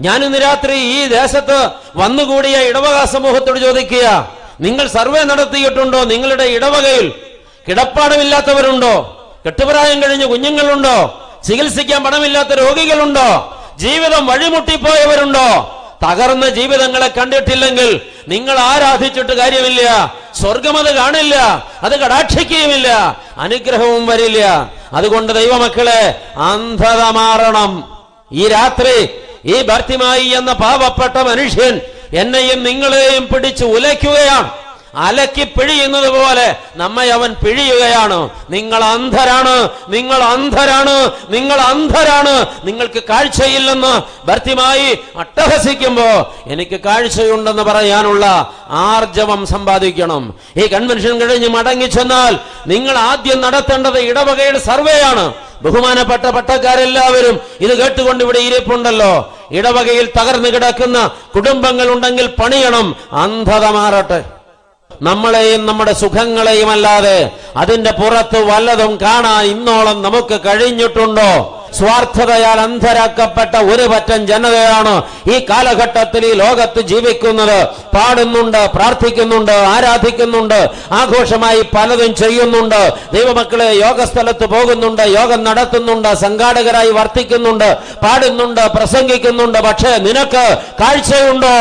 ഞാൻ ഇന്ന് രാത്രി ഈ ദേശത്ത് വന്നുകൂടിയ ഇടവക സമൂഹത്തോട് ചോദിക്കുക നിങ്ങൾ സർവേ നടത്തിയിട്ടുണ്ടോ? നിങ്ങളുടെ ഇടവകയിൽ കിടപ്പാടമില്ലാത്തവരുണ്ടോ? കെട്ടുപ്രായം കഴിഞ്ഞ കുഞ്ഞുങ്ങളുണ്ടോ? ചികിത്സിക്കാൻ പണമില്ലാത്ത രോഗികളുണ്ടോ? ജീവിതം വഴിമുട്ടിപ്പോയവരുണ്ടോ? തകർന്ന ജീവിതങ്ങളെ കണ്ടിട്ടില്ലെങ്കിൽ നിങ്ങൾ ആരാധിച്ചിട്ട് കാര്യമില്ല. സ്വർഗമത് കാണില്ല. അത് കടാക്ഷിക്കുകയുമില്ല. അനുഗ്രഹവും വരില്ല. അതുകൊണ്ട് ദൈവമക്കളെ അന്ധത മാറണം. ഈ രാത്രി ഈ ഭർത്തിമായി എന്ന പാവപ്പെട്ട മനുഷ്യൻ എന്നെയും നിങ്ങളെയും പിടിച്ച് ഉലയ്ക്കുകയാണ്. അലക്കി പിഴിയുന്നത് പോലെ നമ്മെ അവൻ പിഴിയുകയാണ്. നിങ്ങൾ അന്ധരാണ് നിങ്ങൾ അന്ധരാണ് നിങ്ങൾ അന്ധരാണ്. നിങ്ങൾക്ക് കാഴ്ചയില്ലെന്ന് ഭർത്തിമായി അട്ടഹസിക്കുമ്പോ എനിക്ക് കാഴ്ചയുണ്ടെന്ന് പറയാനുള്ള ആർജവം സമ്പാദിക്കണം. ഈ കൺവെൻഷൻ കഴിഞ്ഞ് മടങ്ങി ചെന്നാൽ നിങ്ങൾ ആദ്യം നടത്തേണ്ടത് ഇടവകയുടെ സർവേയാണ്. ബഹുമാനപ്പെട്ട പട്ടക്കാരെല്ലാവരും ഇത് കേട്ടുകൊണ്ട് ഇവിടെ ഇരിപ്പുണ്ടല്ലോ. ഇടവകയിൽ തകർന്നു കിടക്കുന്ന കുടുംബങ്ങൾ ഉണ്ടെങ്കിൽ പണിയണം. അന്ധത മാറട്ടെ നമ്മളെയും നമ്മുടെ സുഖങ്ങളെയും അല്ലാതെ അതിന്റെ പുറത്ത് വല്ലതും കാണാൻ ഇന്നോളം നമുക്ക് കഴിഞ്ഞിട്ടുണ്ടോ? സ്വാർത്ഥതയാൽ അന്ധരാക്കപ്പെട്ട ഒരു പറ്റം ജനതയാണ് ഈ കാലഘട്ടത്തിൽ ഈ ലോകത്ത് ജീവിക്കുന്നത്. പാടുന്നുണ്ട് പ്രാർത്ഥിക്കുന്നുണ്ട് ആരാധിക്കുന്നുണ്ട് ആഘോഷമായി പലതും ചെയ്യുന്നുണ്ട്. ദൈവമക്കളെ യോഗസ്ഥലത്ത് പോകുന്നുണ്ട് യോഗം നടത്തുന്നുണ്ട് സംഘാടകരായി വർത്തിക്കുന്നുണ്ട് പാടുന്നുണ്ട് പ്രസംഗിക്കുന്നുണ്ട്. പക്ഷേ നിനക്ക് കാഴ്ചയുണ്ടോ?